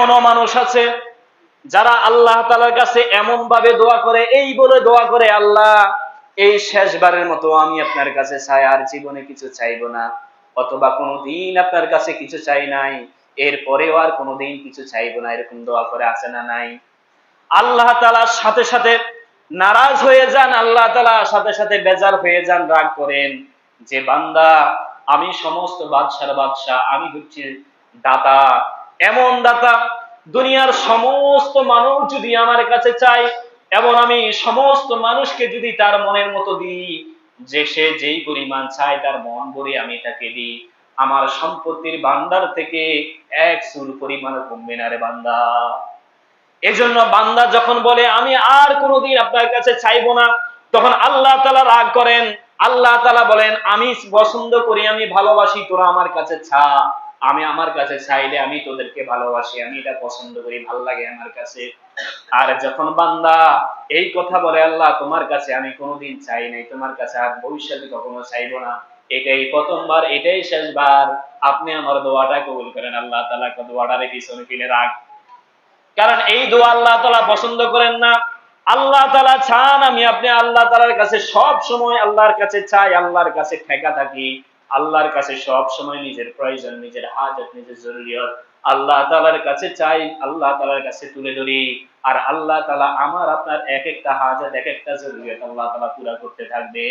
এমনও মানুষ আছে যারা আল্লাহ তালার কাছে এমন ভাবে দোয়া করে, এই বলে দোয়া করে, আল্লাহ, এই শেষবারের মতো আমি আপনার কাছে চাই, আর জীবনে কিছু চাইব না। অথবা কোনোদিন আপনার কাছে কিছু চাই নাই, এরপরেও আর কোনোদিন কিছু চাইব না। এরকম দোয়া করে আছে না নাই? আল্লাহ তালার সাথে সাথে নারাজ হয়ে যান, আল্লাহ তালা সাথে সাথে বেজার হয়ে যান, রাগ করেন যে, বান্দা, আমি সমস্ত বাদশার বাদশাহ, আমি হচ্ছে দাতা এমন দাতা, দুনিয়ার সমস্ত মানুষ যদি আমার কাছে চাই এবং আমি সমস্ত মানুষকে যদি তার মনের মতো দিই, যে সে যেই পরিমাণ চায় তার মন ভরে আমি তাকে দিই। আমার সম্পত্তির ভান্ডার থেকে এক সুর পরিমাণ কমবে না রে বান্দা। এজন্য বান্দা যখন বলে, আমি আর কোনোদিন আপনার কাছে চাইব না, তখন আল্লাহ তালা রাগ করেন। আল্লাহ তালা বলেন, আমি পছন্দ করি, আমি ভালোবাসি, তোরা আমার কাছে ছা আমি আমার কাছে চাইলে আমি তোদেরকে ভালোবাসি, আমি এটা পছন্দ করি, ভালো লাগে আমার কাছে। আর যখন বান্দা এই কথা বলে, আল্লাহ, তোমার কাছে আমি কোনোদিন চাই নাই, তোমার কাছে আর ভবিষ্যতে কখনো চাইব না। এটাই প্রথমবার, এটাই শেষবার আপনি আমার দোয়াটা কবুল করেন, আল্লাহ তালা দোয়াটারে পিছনে ফেলে রাখ। কারণ এই দোয়া আল্লাহ তালা পছন্দ করেন না। আল্লাহ তালা চান আমি আপনি আল্লাহ তালার কাছে সব সময় আল্লাহর কাছে চাই, আল্লাহর কাছে ঠেকা থাকি। আল্লাহর কাছে সব সময় নিজের প্রয়োজন, নিজের হাজত, নিজের জরুরিয়ত। আল্লাহ তালার কাছে চাই, আল্লাহ তালার কাছে তুলে ধরি। আর আল্লাহ তালা আমার আপনার এক একটা হাজত, এক একটা জরুরিয়ত আল্লাহ তালা পুরা করতে থাকবে